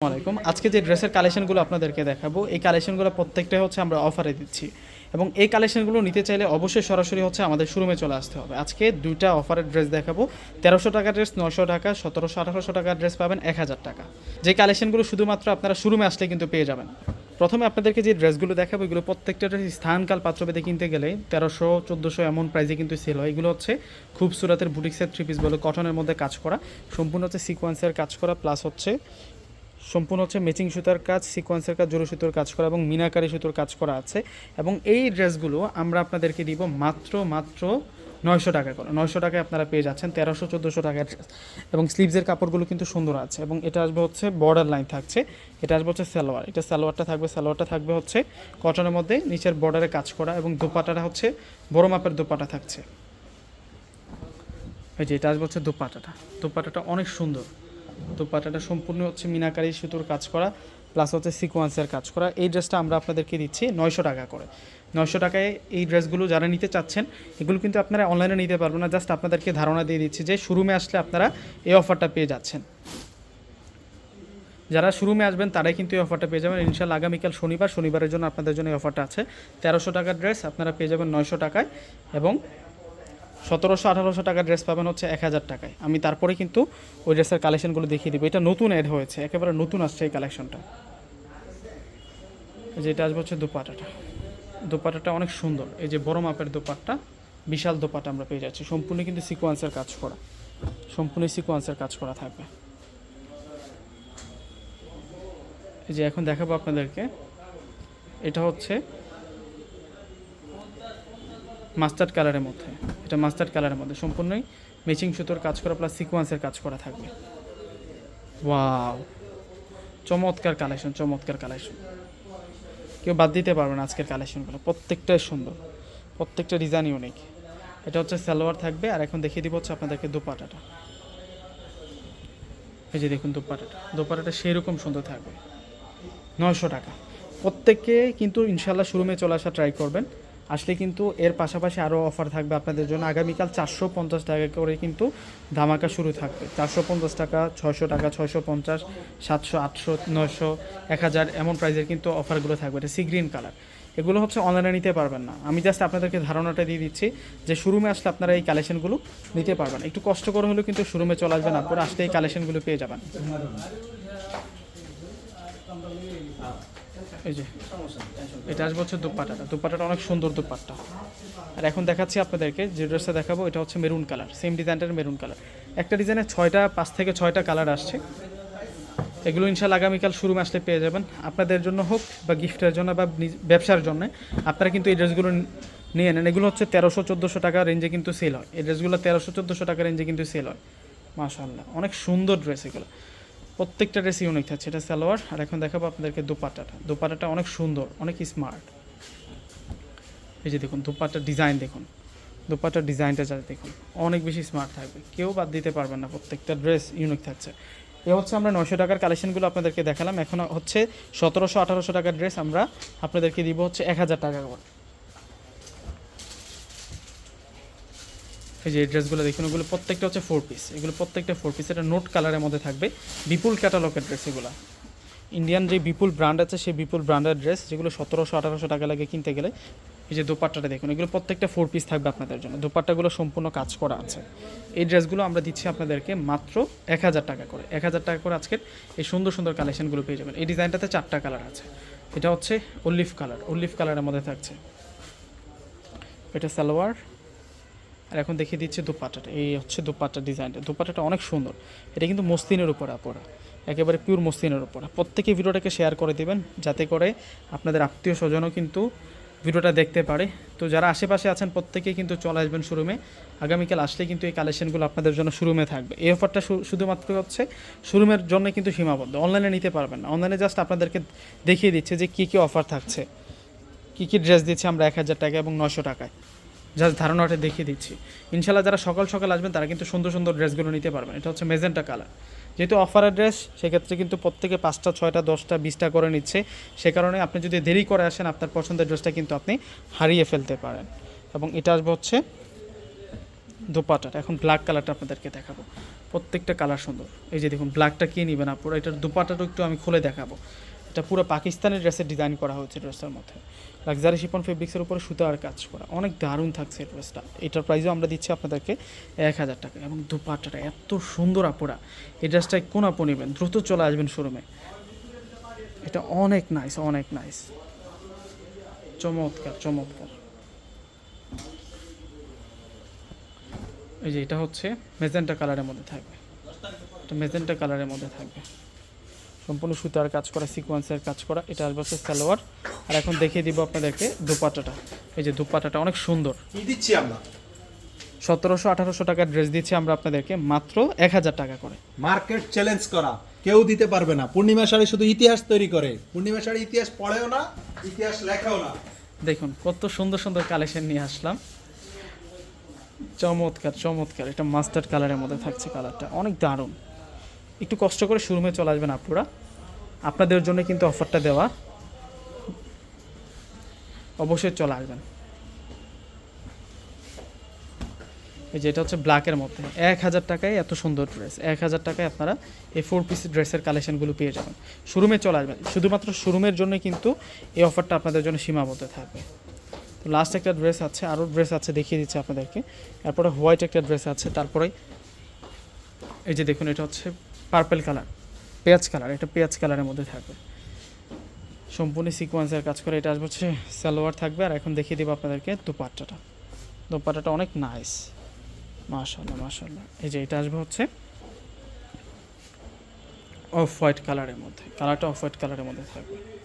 আলাইকুম। আজকে যে ড্রেসের কালেকশনগুলো আপনাদেরকে দেখাবো, এই কালেকশনগুলো প্রত্যেকটাই হচ্ছে আমরা অফারে দিচ্ছি। এবং এই কালেকশনগুলো নিতে চাইলে অবশ্যই সরাসরি হচ্ছে আমাদের শোরুমে চলে আসতে হবে। আজকে দুইটা অফারের ড্রেস দেখাবো। তেরোশো টাকার ড্রেস নশো টাকা, সতেরোশো, আঠারোশো টাকার ড্রেস পাবেন এক হাজার টাকা। যে কালেকশনগুলো শুধুমাত্র আপনারা শোরুমে আসলে কিন্তু পেয়ে যাবেন। প্রথমে আপনাদেরকে যে ড্রেসগুলো দেখাবো, এগুলো প্রত্যেকটা ড্রেস স্থানকাল পাত্রভেদে কিনতে গেলে তেরোশো, চোদ্দোশো এমন প্রাইসে কিন্তু সেল হয়। এগুলো হচ্ছে খুব সুরাতের বুটিক্সের থ্রি পিস বলে কটনের মধ্যে কাজ করা। সম্পূর্ণ হচ্ছে সিকোয়েন্সের কাজ করা প্লাস হচ্ছে সম্পূর্ণ হচ্ছে ম্যাচিং সুতার কাজ সিকোয়েন্সের কাজ জোড়ো সুতোর কাজ করা এবং মিনাকারি সুতোর কাজ করা আছে। এবং এই ড্রেসগুলো আমরা আপনাদেরকে দিব মাত্র মাত্র নয়শো টাকা করে। নয়শো টাকায় আপনারা পেয়ে যাচ্ছেন তেরোশো, চোদ্দোশো টাকার এবং স্লিভসের কাপড়গুলো কিন্তু সুন্দর আছে। এবং এটা আসবে হচ্ছে বর্ডার লাইন থাকছে। এটা আসবে হচ্ছে সালোয়ার। এটা সালোয়ারটা থাকবে সালোয়ারটা থাকবে হচ্ছে কটনের মধ্যে নিচের বর্ডারে কাজ করা এবং দোপাটাটা হচ্ছে বড় মাপের দোপাটা থাকছে। এই যে এটা আসবে হচ্ছে দোপাটাটা। দোপাটাটা অনেক সুন্দর। দোপাটাটা সম্পূর্ণ হচ্ছে মিনাকারি সুতোর কাজ করা প্লাস হচ্ছে সিকোয়েন্সের কাজ করা। এই ড্রেসটা আমরা আপনাদেরকে দিচ্ছি নয়শো টাকা করে। নয়শো টাকায় এই ড্রেসগুলো যারা নিতে চাচ্ছেন, এগুলো কিন্তু আপনারা অনলাইনে নিতে পারবেন না। জাস্ট আপনাদেরকে ধারণা দিয়ে দিচ্ছি যে শোরুমে আসলে আপনারা এই অফারটা পেয়ে যাচ্ছেন। যারা শোরুমে আসবেন, তারাই কিন্তু এই অফারটা পেয়ে যাবেন। ইনশাল্লাহ আগামীকাল শনিবার, শনিবারের জন্য আপনাদের জন্য এই অফারটা আছে। তেরোশো টাকার ড্রেস আপনারা পেয়ে যাবেন নয়শো টাকায় এবং সতেরোশো, আঠারোশো টাকার ড্রেস পাবেন হচ্ছে এক হাজার টাকায়। আমি তারপরে কিন্তু ওই ড্রেসের কালেকশনগুলো দেখিয়ে দিব। এটা নতুন অ্যাড হয়েছে, একেবারে নতুন আসছে এই কালেকশনটা যেটা আসবে হচ্ছে দোপাটাটা। দোপাটাটা অনেক সুন্দর। এই যে বড় মাপের দোপাট্টা, বিশাল দোপাটা আমরা পেয়ে যাচ্ছি। সম্পূর্ণ কিন্তু সিকোয়েন্সের কাজ করা। সম্পূর্ণ সিকোয়েন্সের কাজ করা থাকবে। এই যে এখন দেখাবো আপনাদেরকে। এটা হচ্ছে মাস্টার্ড কালারের মধ্যে। এটা মাস্টার্ড কালারের মধ্যে, সম্পূর্ণই ম্যাচিং সুতোর কাজ করা প্লাস সিকোয়েন্সের কাজ করা থাকবে। ওয়াও চমৎকার কালেকশন চমৎকার কালেকশন কেউ বাদ দিতে পারবে না আজকের কালেকশনগুলো প্রত্যেকটাই সুন্দর, প্রত্যেকটা ডিজাইন ইউনিক এটা হচ্ছে সালোয়ার থাকবে, আর এখন দেখিয়ে দিব হচ্ছে আপনাদেরকে দোপাটাটা। এই যে দেখুন দোপাটাটা দোপাটাটা সেই রকম সুন্দর থাকবে। নয়শো টাকা। প্রত্যেককে কিন্তু ইনশাল্লাহ শোরুমে চলে আসা ট্রাই করবেন। আসলে কিন্তু এর পাশাপাশি আরও অফার থাকবে আপনাদের জন্য। আগামীকাল চারশো পঞ্চাশ টাকা করে কিন্তু ধামাকা শুরু থাকবে। চারশো পঞ্চাশ টাকা, ছয়শো টাকা, ছয়শো পঞ্চাশ, সাতশো, আটশো, নয়শো, এক হাজার এমন প্রাইজের কিন্তু অফারগুলো থাকবে। এটা সি গ্রিন কালার। এগুলো হচ্ছে অনলাইনে নিতে পারবেন না। আমি জাস্ট আপনাদেরকে ধারণাটা দিয়ে দিচ্ছি যে শোরুমে আসলে আপনারা এই কালেকশনগুলো নিতে পারবেন একটু কষ্ট করে হলেও কিন্তু শোরুমে চলে আসবেন, আপনারা আসলে এই কালেকশনগুলো পেয়ে যাবেন। এই যে এটা আসবে হচ্ছে দুপাটাটা। দুপাটাটা অনেক সুন্দর দুপাট্টা। আর এখন দেখাচ্ছি আপনাদেরকে যে ড্রেসটা দেখাবো এটা হচ্ছে মেরুন কালার সেম ডিজাইনটার মেরুন কালার। একটা ডিজাইনের ছয়টা পাঁচ থেকে ছয়টা কালার আসছে। এগুলো ইনশাল্লাহ আগামীকাল শুরু আসলে পেয়ে যাবেন। আপনাদের জন্য হোক বা গিফটের জন্য বা ব্যবসার জন্য আপনারা কিন্তু এই ড্রেসগুলো নিয়ে নেন। এগুলো হচ্ছে তেরোশো চোদ্দোশো টাকা রেঞ্জে কিন্তু সেল হয়। এই ড্রেসগুলো তেরোশো চোদ্দোশো টাকা রেঞ্জে কিন্তু সেল হয়। মাশাল্লাহ অনেক সুন্দর ড্রেস এগুলো। প্রত্যেকটা ড্রেস ইউনিক থাকছে। এটা সালোয়ার, আর এখন দেখাবো আপনাদেরকে দুপাটাটা দুপাটাটা অনেক সুন্দর, অনেক স্মার্ট এই যে দেখুন দুপাটার ডিজাইন দেখুন। দুপাটার ডিজাইনটা যা দেখুন, অনেক বেশি স্মার্ট থাকবে। কেউ বাদ দিতে পারবেন না, প্রত্যেকটা ড্রেস ইউনিক থাকছে। এ হচ্ছে আমরা নয়শো টাকার কালেকশনগুলো আপনাদেরকে দেখালাম। এখন হচ্ছে সতেরোশো আঠারোশো টাকার ড্রেস আমরা আপনাদেরকে দিব হচ্ছে এক হাজার টাকা করে। এই যে ড্রেসগুলো দেখুন ওগুলো প্রত্যেকটা হচ্ছে ফোর পিস এগুলো প্রত্যেকটা ফোর পিস এটা নোট কালারের মধ্যে থাকবে বিপুল ক্যাটালগের ড্রেস এগুলো। ইন্ডিয়ান যে বিপুল ব্র্যান্ড আছে, সেই বিপুল ব্র্যান্ডের ড্রেস যেগুলো সতেরোশো, আঠারোশো টাকা লাগে কিনতে গেলে, এই যে দোপাট্টাটা দেখুন, এগুলো প্রত্যেকটা ফোর পিস থাকবে আপনাদের জন্য। দোপাট্টাগুলো সম্পূর্ণ কাজ করা আছে। এই ড্রেসগুলো আমরা দিচ্ছি আপনাদেরকে মাত্র এক হাজার টাকা করে। এক হাজার টাকা করে আজকের এই সুন্দর সুন্দর কালেকশনগুলো পেয়ে যাবেন। এই ডিজাইনটাতে চারটা কালার আছে। এটা হচ্ছে অলিভ কালার অলিভ কালারের মধ্যে থাকছে। এটা সালোয়ার আর এখন দেখিয়ে দিচ্ছে দুপাট্টাটা। এই হচ্ছে দুপাট্টা ডিজাইনটা। দুপাট্টাটা অনেক সুন্দর। এটা কিন্তু মসলিনের উপর আপরা একেবারে পিওর মসলিনের উপর। প্রত্যেকে ভিডিওটাকে শেয়ার করে দিবেন, যাতে করে আপনাদের আত্মীয় স্বজনও কিন্তু ভিডিওটা দেখতে পারে। তো যারা আশেপাশে আছেন, প্রত্যেকেই কিন্তু চলে আসবেন শোরুমে আগামীকাল আসলে কিন্তু এই কালেকশনগুলো আপনাদের জন্য শোরুমে থাকবে। এই অফারটা শুধুমাত্র হচ্ছে শোরুমের জন্য কিন্তু সীমাবদ্ধ। অনলাইনে নিতে পারবেন না। অনলাইনে জাস্ট আপনাদেরকে দেখিয়ে দিচ্ছে যে কী কী অফার থাকছে। কী কী ড্রেস দিচ্ছে আমরা এক হাজার টাকা এবং নশো টাকায়। জাস্ট ধারণাটা দেখিয়ে দিচ্ছি। ইনশাল্লাহ যারা সকাল সকাল আসবেন, তারা কিন্তু সুন্দর সুন্দর ড্রেসগুলো নিতে পারবেন। এটা হচ্ছে মেজেন্টা কালার। যেহেতু অফারের ড্রেস, সেক্ষেত্রে কিন্তু প্রত্যেকে পাঁচটা, ছয়টা, দশটা, বিশটা করে নিচ্ছে। সে কারণে আপনি যদি দেরি করে আসেন, আপনার পছন্দের ড্রেসটা কিন্তু আপনি হারিয়ে ফেলতে পারেন। এবং এটা আসবে হচ্ছে দোপাটাটা এখন ব্ল্যাক কালারটা আপনাদেরকে দেখাবো। প্রত্যেকটা কালার সুন্দর। এই যে দেখুন ব্ল্যাকটা কে নিবে না পুরো এটার দোপাটাটা একটু আমি খুলে দেখাবো। এটা পুরো পাকিস্তানের ড্রেসের ডিজাইন করা হয়েছে ড্রেসটার মধ্যে। লাক্সারি শিপন ফেব্রিক্সের উপরে সুতার কাজ করা। অনেক দারুণ থাকছে ড্রেসটা। এটার প্রাইসও আমরা দিচ্ছি আপনাদেরকে এক হাজার টাকা এবং দুপাট্টাটা এত সুন্দর আপুরা। এই ড্রেসটায় কোন আপু নেবেন? দ্রুত চলে আসবেন শোরুমে। এটা অনেক নাইস অনেক নাইস চমৎকার চমৎকার। এই যে এটা হচ্ছে মেজেন্টা কালারের মধ্যে থাকবে। মেজেন্টা কালারের মধ্যে থাকবে। সম্পূর্ণ সুতার কাজ করা সিকোয়েন্সের কাজ করা এটা আসবে হচ্ছে সালোয়ার। আর এখন দেখিয়ে দিব আপনাদেরকে দুপাটাটা। এই যে দুপাটাটা অনেক সুন্দর। কি দিচ্ছি আমরা? সতেরোশো আঠারোশো টাকার ড্রেস দিচ্ছি আমরা আপনাদেরকে মাত্র এক হাজার টাকা করে। মার্কেট চ্যালেঞ্জ করা। কেউ দিতে পারবে না। পূর্ণিমা শাড়ি শুধু ইতিহাস তৈরি করে। পূর্ণিমা শাড়ি ইতিহাস পড়েও না ইতিহাস লেখাও না। দেখুন কত সুন্দর সুন্দর কালেকশন নিয়ে আসলাম। চমৎকার চমৎকার। এটা মাস্টার্ড কালারের মধ্যে থাকছে কালারটা অনেক দারুণ। একটু কষ্ট করে শোরুমে চলে আসবেন আপনারা আপনাদের জন্য কিন্তু অফারটা দেওয়া। অবশ্যই চলে আসবেন। এই যে এটা হচ্ছে ব্ল্যাকের মধ্যে। এক হাজার টাকায় এত সুন্দর ড্রেস এক হাজার টাকায় আপনারা এই ফোর পিস ড্রেসের কালেকশনগুলো পেয়ে যাবেন। শোরুমে চলে আসবেন। শুধুমাত্র শোরুমের জন্য কিন্তু এই অফারটা আপনাদের জন্য সীমাবদ্ধ থাকবে। তো লাস্ট একটা ড্রেস আছে আরও ড্রেস আছে দেখিয়ে দিচ্ছে আপনাদেরকে। তারপরে হোয়াইট একটা ড্রেস আছে, তারপরে এই যে দেখুন, এটা হচ্ছে পার্পেল কালার পেঁয়াজ কালার এটা পেঁয়াজ কালারের মধ্যে থাকবে। সম্পূর্ণ সিকোয়েন্সের কাজ করে এটা আসবে হচ্ছে সালোয়ার থাকবে। আর এখন দেখিয়ে দেবো আপনাদেরকে দুপাট্টাটা। দুপাট্টাটা অনেক নাইস মাশাল্লাহ মাশাল্লাহ এই যে এটা আসবে হচ্ছে অফ হোয়াইট কালারের মধ্যে। কালারটা অফ হোয়াইট কালারের মধ্যে থাকবে।